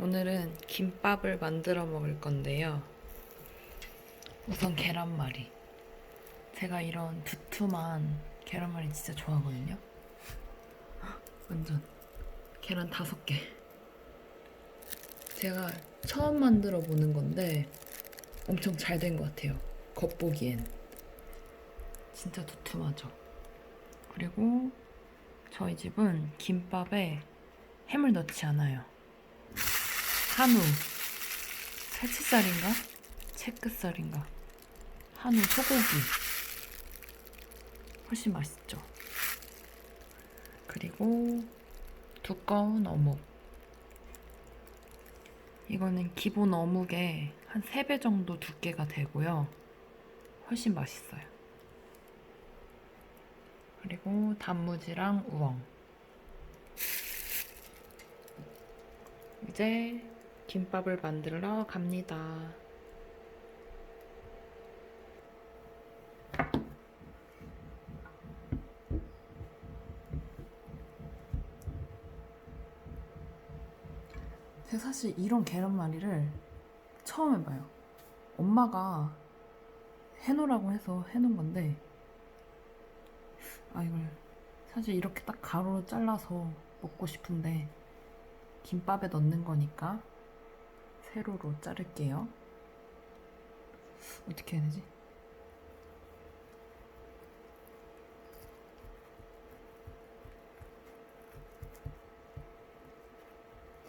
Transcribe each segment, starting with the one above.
오늘은 김밥을 만들어 먹을 건데요. 우선 계란말이. 제가 이런 두툼한 계란말이 진짜 좋아하거든요. 헉, 완전 계란 다섯 개. 제가 처음 만들어 보는 건데 엄청 잘 된 것 같아요. 겉보기엔. 진짜 두툼하죠. 그리고 저희 집은 김밥에 햄을 넣지 않아요. 한우 살치살인가? 채끝살인가? 한우 소고기 훨씬 맛있죠. 그리고 두꺼운 어묵 이거는 기본 어묵의 한 3배 정도 두께가 되고요. 훨씬 맛있어요. 그리고 단무지랑 우엉 이제 김밥을 만들러 갑니다. 제가 사실 이런 계란말이를 처음 해봐요. 엄마가 해놓으라고 해서 해놓은 건데, 아, 이걸 사실 이렇게 딱 가로로 잘라서 먹고 싶은데, 김밥에 넣는 거니까 세로로 자를게요. 어떻게 해야 되지?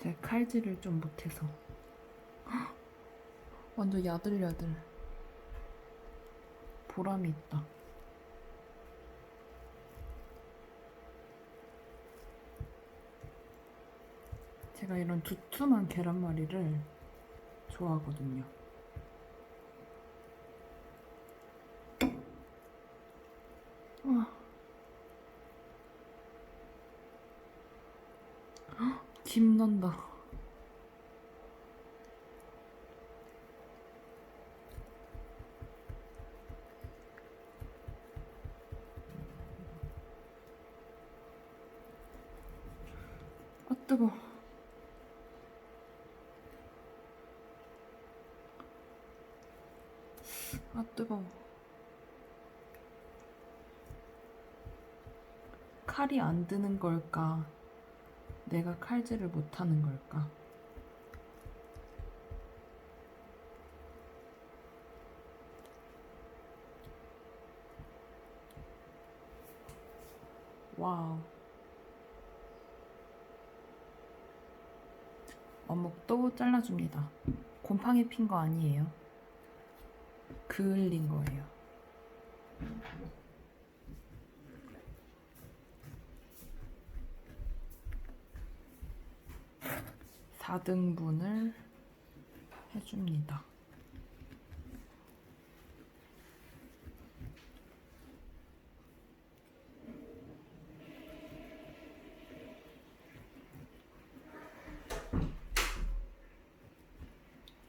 제가 칼질을 좀 못해서 헉! 완전 야들야들 보람이 있다. 제가 이런 두툼한 계란말이를 좋아하거든요. 와. 헉, 김 난다. 아 뜨거. 아 뜨거워. 칼이 안 드는 걸까? 내가 칼질을 못하는 걸까? 와우. 어묵도 잘라줍니다. 곰팡이 핀 거 아니에요. 그을린 거예요. 4등분을 해줍니다.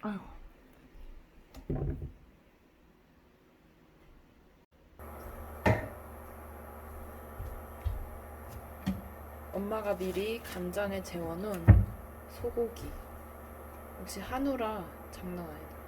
아유. 엄마가 미리 간장에 재워놓은 소고기. 역시 한우라 장난 아니다.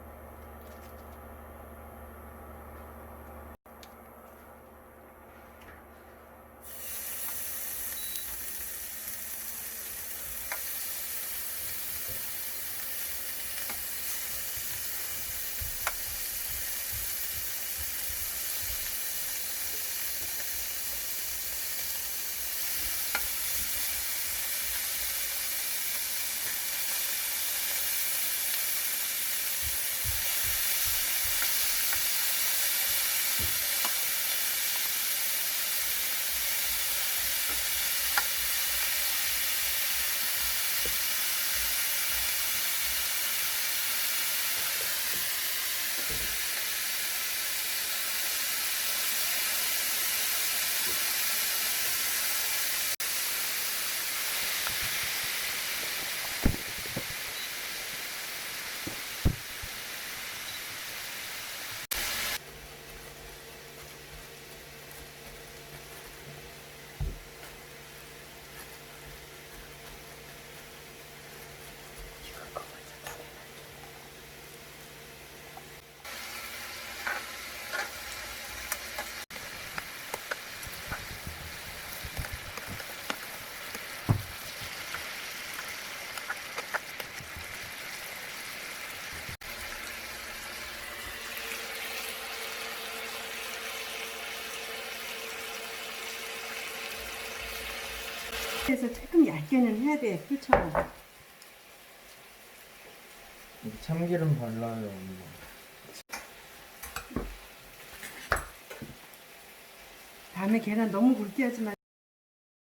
그래서 조금 얇게는 해야 돼. 여기 참기름 발라요 엄마 다음에 계란 너무 굵게 하지 마.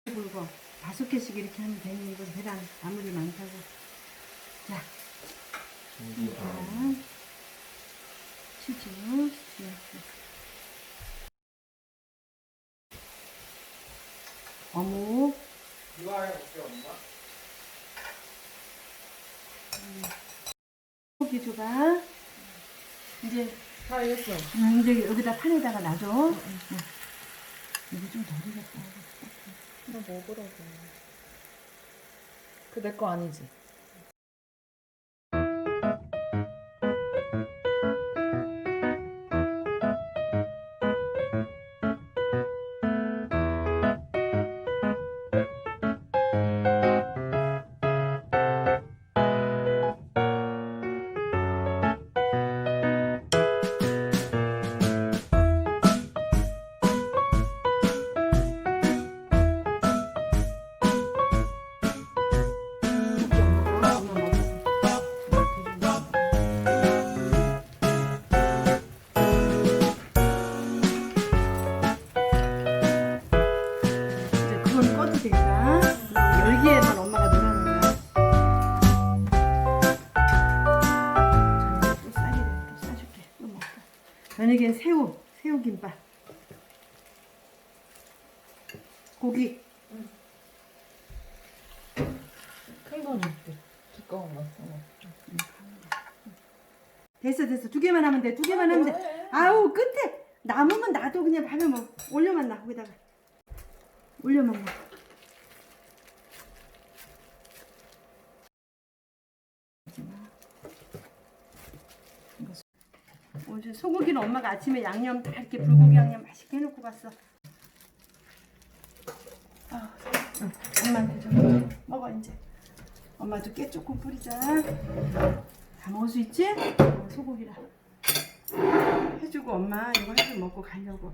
굵어. 다섯 개씩 이렇게 하면 되는 이거 계란 아무리 많다고. 자, 참기름 계란. 치즈, 치즈. 어묵. 고기 줘봐. 이제 다 했어. 음, 이제 여기다 판에다가 놔줘. 응. 이거 좀더 되겠다. 너 먹으라고. 그 내 거 아니지? 열기에만 엄마가 넣으라는 거야. 저녁에 또 싸게 또 싸줄게. 또 먹자. 저녁엔 새우, 새우 김밥. 고기. 큰 거는 그 두꺼운 거. 어. 됐어 됐어 두 개만 하면 돼 두 개만 하면 돼 아우 끝에 남으면 나도 그냥 밥에 뭐 올려만 놔 거기다가 올려만 놔 오늘 소고기는 엄마가 아침에 양념 다 이렇게 불고기 양념 맛있게 해놓고 갔어. 아, 응, 엄마한테 좀 먹어 이제. 엄마도 깨 조금 뿌리자. 다 먹을 수 있지? 어, 소고기라. 해주고 엄마 이거 해주 먹고 가려고.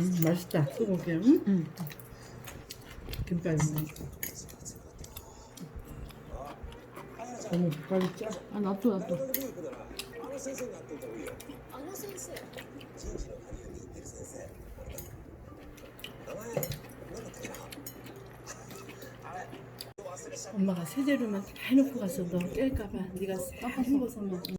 음, 맛있다. 소고기. 응? 응. 김밥 있네 너무 국밥이 짜아 놔둬 놔둬. 엄마가 세제로만 다 해놓고 너 깰까봐 네가 다 해먹어서만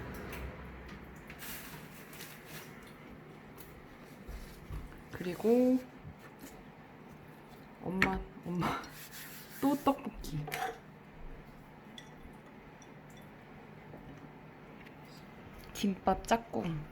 그리고 엄마 엄마 또 떡볶이. 김밥 짝꿍.